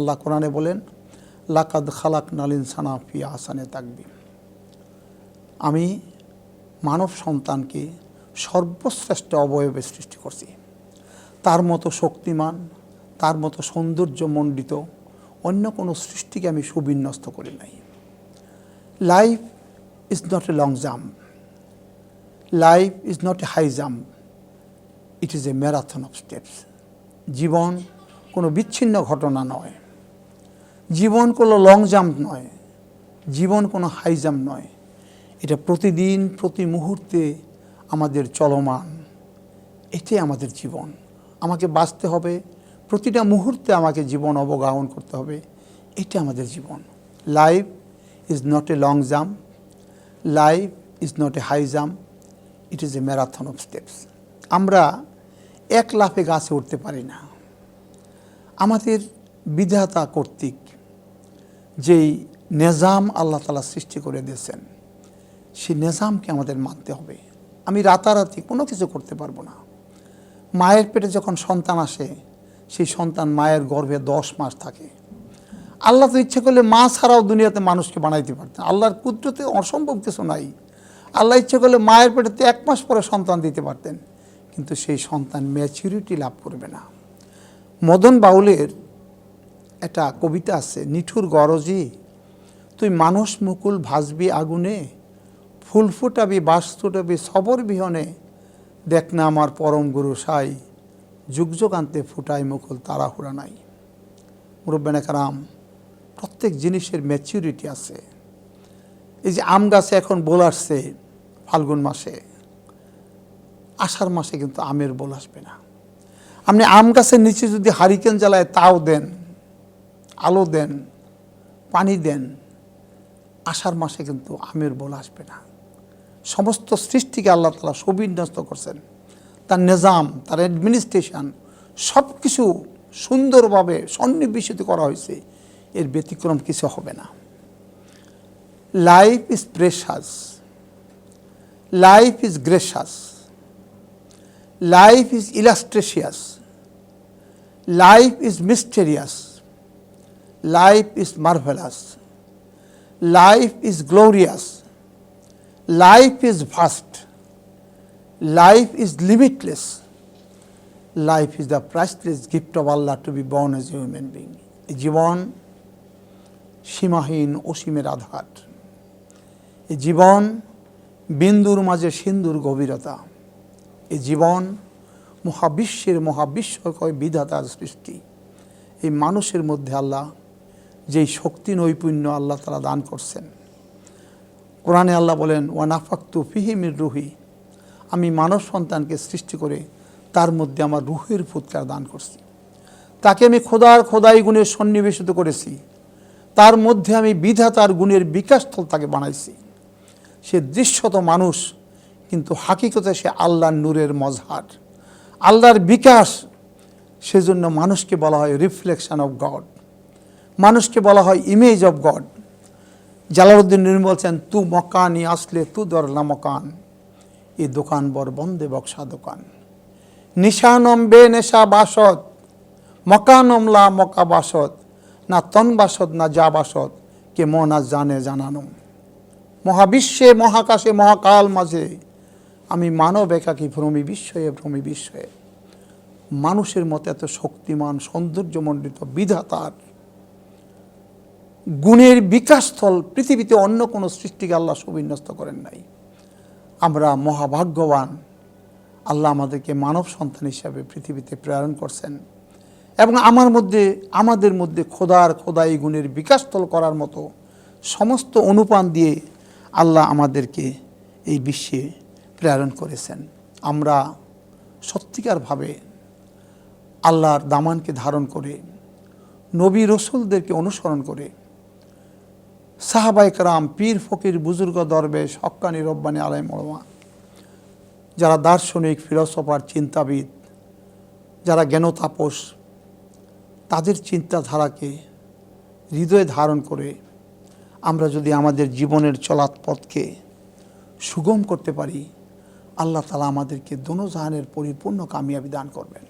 আল্লাহ কোরআনে বলেন, লাকাদ খালাক নালিন সানা ফি আসানে তাকবি আমি মানব সন্তানকে সর্বশ্রেষ্ঠ অবয়বে সৃষ্টি করছি। তার মতো শক্তিমান, তার মতো সৌন্দর্যমণ্ডিত অন্য কোনো সৃষ্টিকে আমি সুবিন্যস্ত করি নাই। Life is not a long jump life is not a high jump it is a marathon of steps জীবন কোনো বিচ্ছিন্ন ঘটনা নয়। জীবন কোনো লং জাম্প নয়, জীবন কোনো হাই জাম্প নয়। এটা প্রতিদিন, প্রতি মুহূর্তে আমাদের চলমান। এটাই আমাদের জীবন। আমাকে বাঁচতে হবে, প্রতিটা মুহূর্তে আমাকে জীবন অবগাহন করতে হবে। এটা আমাদের জীবন। Life is not a long jump life is not a high jump it is a marathon of steps আমরা এক লাফে গাছে উঠতে পারি না। আমাদের বিধাতা কর্তৃক যেই নেজাম আল্লাহ তালা সৃষ্টি করে দিয়েছেন, সেই নেজামকে আমাদের মানতে হবে। আমি রাতারাতি কোনো কিছু করতে পারব না। মায়ের পেটে যখন সন্তান আসে, সেই সন্তান মায়ের গর্ভে দশ মাস থাকে। আল্লাহ তো ইচ্ছে করলে মা ছাড়াও দুনিয়াতে মানুষকে বানাইতে পারতেন। আল্লাহর কুদরতে অসম্ভব কিছু নাই। আল্লাহ ইচ্ছে করলে মায়ের পেটেতে এক মাস পরে সন্তান দিতে পারতেন। কিন্তু সেই সন্তান ম্যাচুরিটি লাভ করবে না। মদন বাউলের একটা কবিতা আছে, নিঠুর গরজি, তুই মানুষ মুকুল ভাসবি আগুনে, ফুল ফুটাবি, বাস ফুটাবি সবর বিহনে, দেখ না আমার পরম গুরু সাই, যুগ যুগান্তে ফুটাই মুকুল তাড়াহুড়া নাই। মুরব্বেন কারাম, প্রত্যেক জিনিসের ম্যাচিউরিটি আছে। এই যে আম গাছে এখন বোল আসছে ফাল্গুন মাসে, আষাঢ় মাসে কিন্তু আমের বোল আসবে না। আপনি আম গাছের নিচে যদি হারিকেন জ্বালায় তাও দেন। আলো দেন, পানি দেন, আষাঢ় মাসে কিন্তু আমের বোল আসবে না। সমস্ত সৃষ্টিকে আল্লাহ তালা সুবিন্যস্ত করছেন। তার নিজাম, তার অ্যাডমিনিস্ট্রেশন সব কিছু সুন্দরভাবে সন্নিবেশিত করা হয়েছে। এর ব্যতিক্রম কিছু হবে না। Life is precious life is gracious life is illustrious life is mysterious life is marvellous life is glorious life is vast life is limitless life is the priceless gift of Allah to be born as human being জীবন সীমাহীন অসীমের আধার। এই জীবন বিন্দুর মাঝে সিন্দুর গভীরতা। এই জীবন মহাবিশ্বের মহাবিশ্বকয় বিধাতার সৃষ্টি। এই মানুষের মধ্যে আল্লাহ যেই শক্তি নৈপুণ্য আল্লাহ তারা দান করছেন। কোরআনে আল্লাহ বলেন, ওয়ানাফাক্তু ফিহিমির রুহি আমি মানব সন্তানকে সৃষ্টি করে তার মধ্যে আমার রুহের ফুৎকার দান করছি। তাকে আমি খোদার খোদাই গুণে সন্নিবেশিত করেছি। তার মধ্যে আমি বিধাতার গুণের বিকাশস্থল তাকে বানাইছি। সে দৃশ্যত মানুষ, কিন্তু হাকিকতে সে আল্লাহর নূরের মজহার। আল্লাহর বিকাশ, সেজন্য মানুষকে বলা হয় রিফ্লেকশন অফ গড মানুষকে বলা হয় ইমেজ অফ গড জালালউদ্দিন নুরি বলছেন, তু মকানি আসলে তু দরলা মকান। এ দোকান বর বন্দে বক্সা দোকান। নিশানম বে নেশা বাসত, মকানম লা মকা বাসত, না তন বাসত, না যা বাসত, কে মনা জানে জানানো মহাবিশ্বে, মহাকাশে, মহাকাল মাঝে, আমি মানব একাকী ভ্রমি বিস্ময়ে ভ্রমি বিস্ময়ে। মানুষের মতো এত শক্তিমান, সৌন্দর্যমণ্ডিত বিধাতার গুণের বিকাশস্থল পৃথিবীতে অন্য কোনো সৃষ্টিকে আল্লাহ সুবিন্যস্ত করেন নাই। আমরা মহাভাগ্যবান। আল্লাহ আমাদেরকে মানব সন্তান হিসাবে পৃথিবীতে প্রেরণ করছেন। এবং আমার মধ্যে, আমাদের মধ্যে খোদার খোদাই গুণের বিকাশস্থল করার মতো সমস্ত অনুপান দিয়ে আল্লাহ আমাদেরকে এই বিশ্বে প্রেরণ করেছেন। আমরা সত্যিকারভাবে আল্লাহর দামানকে ধারণ করে, নবী রসুলদেরকে অনুসরণ করে সাহাবাইকরাম পীর ফকির, বুজুর্গ, দরবেশ, হক্কানি, রব্বানি আলাই মরমা যারা দার্শনিক, ফিলসফার, চিন্তাবিদ, যারা জ্ঞানতাপস, তাদের চিন্তাধারাকে হৃদয়ে ধারণ করে আমরা যদি আমাদের জীবনের চলাৎ পথকে সুগম করতে পারি, আল্লাহ তালা আমাদেরকে দোনো জাহানের পরিপূর্ণ কামিয়াবি দান করবেন।